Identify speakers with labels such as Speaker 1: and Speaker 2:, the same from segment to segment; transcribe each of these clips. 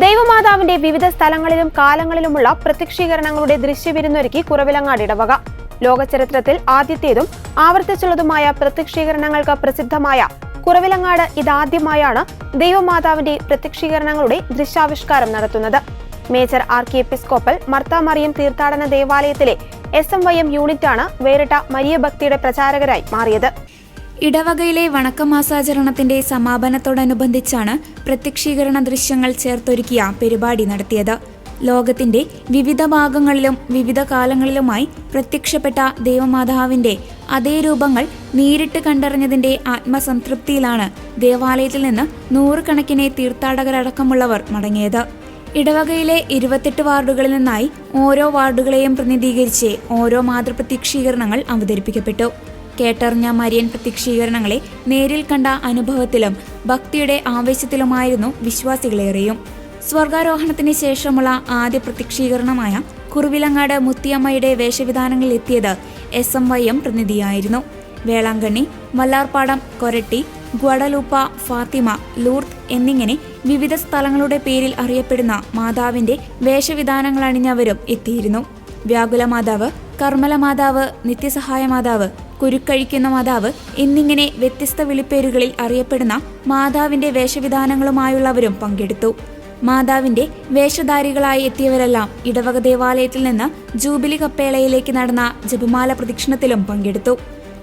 Speaker 1: ദൈവമാതാവിന്റെ വിവിധ സ്ഥലങ്ങളിലും കാലങ്ങളിലുമുള്ള പ്രത്യക്ഷീകരണങ്ങളുടെ ദൃശ്യവിരുന്നൊരുക്കി കുറവിലങ്ങാട് ഇടവക. ലോകചരിത്രത്തിൽ ആദ്യത്തേതും ആവർത്തിച്ചുള്ളതുമായ പ്രത്യക്ഷീകരണങ്ങൾക്ക് പ്രസിദ്ധമായ കുറവിലങ്ങാട് ഇതാദ്യമായാണ് ദൈവമാതാവിന്റെ പ്രത്യക്ഷീകരണങ്ങളുടെ ദൃശ്യാവിഷ്കാരം നടത്തുന്നത്. മേജർ ആർക്കി എപ്പിസ്കോപ്പൽ മർത്താമറിയം തീർത്ഥാടന ദേവാലയത്തിലെ എസ് എം വൈ എം യൂണിറ്റാണ് വേറിട്ട മരിയ ഭക്തിയുടെ പ്രചാരകരായി മാറിയത്.
Speaker 2: ഇടവകയിലെ വണക്കമാസാചരണത്തിന്റെ സമാപനത്തോടനുബന്ധിച്ചാണ് പ്രത്യക്ഷീകരണ ദൃശ്യങ്ങൾ ചേർത്തൊരുക്കിയ പരിപാടി നടത്തിയത്. ലോകത്തിന്റെ വിവിധ ഭാഗങ്ങളിലും വിവിധ കാലങ്ങളിലുമായി പ്രത്യക്ഷപ്പെട്ട ദേവമാതാവിന്റെ അതേ രൂപങ്ങൾ നേരിട്ട് കണ്ടറിഞ്ഞതിന്റെ ആത്മസംതൃപ്തിയിലാണ് ദേവാലയത്തിൽ നിന്ന് നൂറുകണക്കിന് തീർത്ഥാടകരടക്കമുള്ളവർ മടങ്ങിയത്. ഇടവകയിലെ ഇരുപത്തെട്ട് വാർഡുകളിൽ നിന്നായി ഓരോ വാർഡുകളെയും പ്രതിനിധീകരിച്ച് ഓരോ മാതൃപ്രത്യക്ഷീകരണങ്ങൾ അവതരിപ്പിക്കപ്പെട്ടു. കേട്ടറിഞ്ഞ മരിയൻ പ്രത്യക്ഷീകരണങ്ങളെ നേരിൽ കണ്ട അനുഭവത്തിലും ഭക്തിയുടെ ആവേശത്തിലുമായിരുന്നു വിശ്വാസികളേറെയും. സ്വർഗാരോഹണത്തിന് ശേഷമുള്ള ആദ്യ പ്രത്യക്ഷീകരണമായ കുറുവിലങ്ങാട് മുത്തിയമ്മയുടെ വേഷവിധാനങ്ങളിൽ എത്തിയത് S M Y M പ്രതിനിധിയായിരുന്നു. Velankanni Vallarpadam Koratty Guadalupe Fatima Lourdes എന്നിങ്ങനെ വിവിധ സ്ഥലങ്ങളുടെ പേരിൽ അറിയപ്പെടുന്ന മാതാവിന്റെ വേഷവിധാനങ്ങൾ അണിഞ്ഞവരും എത്തിയിരുന്നു. വ്യാകുല മാതാവ് കർമ്മല മാതാവ് നിത്യസഹായ മാതാവ് കുരുക്കഴിക്കുന്ന മാതാവ് എന്നിങ്ങനെ വ്യത്യസ്ത വിളിപ്പേരുകളിൽ അറിയപ്പെടുന്ന മാതാവിന്റെ വേഷവിധാനങ്ങളുമായുള്ളവരും പങ്കെടുത്തു. മാതാവിന്റെ വേഷധാരികളായി എത്തിയവരെല്ലാം ഇടവക ദേവാലയത്തിൽ നിന്ന് ജൂബിലി കപ്പേളയിലേക്ക് നടന്ന ജപമാല പ്രദക്ഷിണത്തിലും പങ്കെടുത്തു.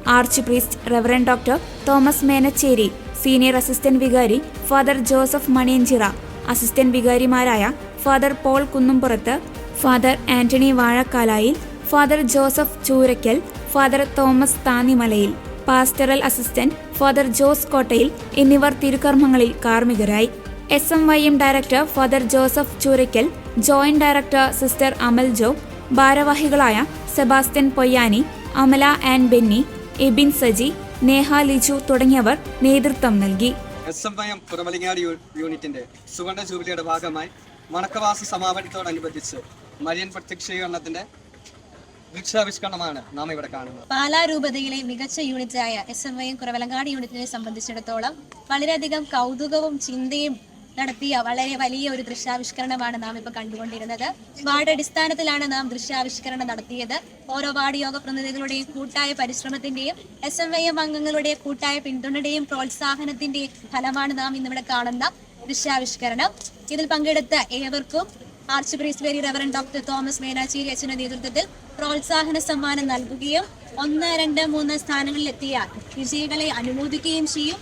Speaker 2: Archpriest reverend doctor Thomas Menacherry senior assistant വികാരി father Joseph Maniyanchira assistant വികാരിമാരായ father Paul Kunnumpurath father Antony Vazhakkalayil father Joseph Choorakkal father Thomas Thannimalayil pastoral assistant father Jose Kottayil എന്നിവർ തിരുക്കർമ്മങ്ങളിൽ കാർമ്മികരായി. S M Y M director father Joseph Choorakkal joint director sister Amal Jo ഭാരവാഹികളായ Sebastian Poyyani Amala and Benny Ebin Saji Neha Liju തുടങ്ങിയവർ നേതൃത്വം നൽകി.
Speaker 3: S M Y M Puramalingad യൂണിറ്റിന്റെ സുവർണ ജൂബിലിയുടെ ഭാഗമായി മണക്കവാസ സമാപനത്തോടനുബന്ധിച്ച് Marian പ്രത്യക്ഷീകരണത്തിന്റെ ദൃശ്യാവിഷ്കരണമാണ് നാം ഇവിടെ കാണുന്നത്.
Speaker 4: പാലാ രൂപതയിലെ മികച്ച യൂണിറ്റായ എസ് എം വൈ കുറവലങ്ങാട് യൂണിറ്റിനെ സംബന്ധിച്ചിടത്തോളം വളരെയധികം കൗതുകവും ചിന്തയും നടത്തിയ വളരെ വലിയ ഒരു ദൃശ്യാവിഷ്കരണമാണ് നാം ഇപ്പോൾ കണ്ടുകൊണ്ടിരുന്നത്. വാർഡ് അടിസ്ഥാനത്തിലാണ് നാം ദൃശ്യാവിഷ്കരണം നടത്തിയത്. ഓരോ വാർഡ് യോഗ പ്രതിനിധികളുടെയും കൂട്ടായ പരിശ്രമത്തിന്റെയും എസ് എം ഐ എം അംഗങ്ങളുടെ കൂട്ടായ പിന്തുണയുടെയും പ്രോത്സാഹനത്തിന്റെയും ഫലമാണ് നാം ഇന്നിവിടെ കാണുന്ന ദൃശ്യാവിഷ്കരണം. ഇതിൽ പങ്കെടുത്ത ഏവർക്കും archpriest very reverend doctor Thomas Menacherry അച്ഛന്റെ നേതൃത്വത്തിൽ പ്രോത്സാഹന സമ്മാനം നൽകുകയും ഒന്ന് രണ്ട് മൂന്ന് സ്ഥാനങ്ങളിലെത്തിയ വിജയികളെ അനുമോദിക്കുകയും ചെയ്യും.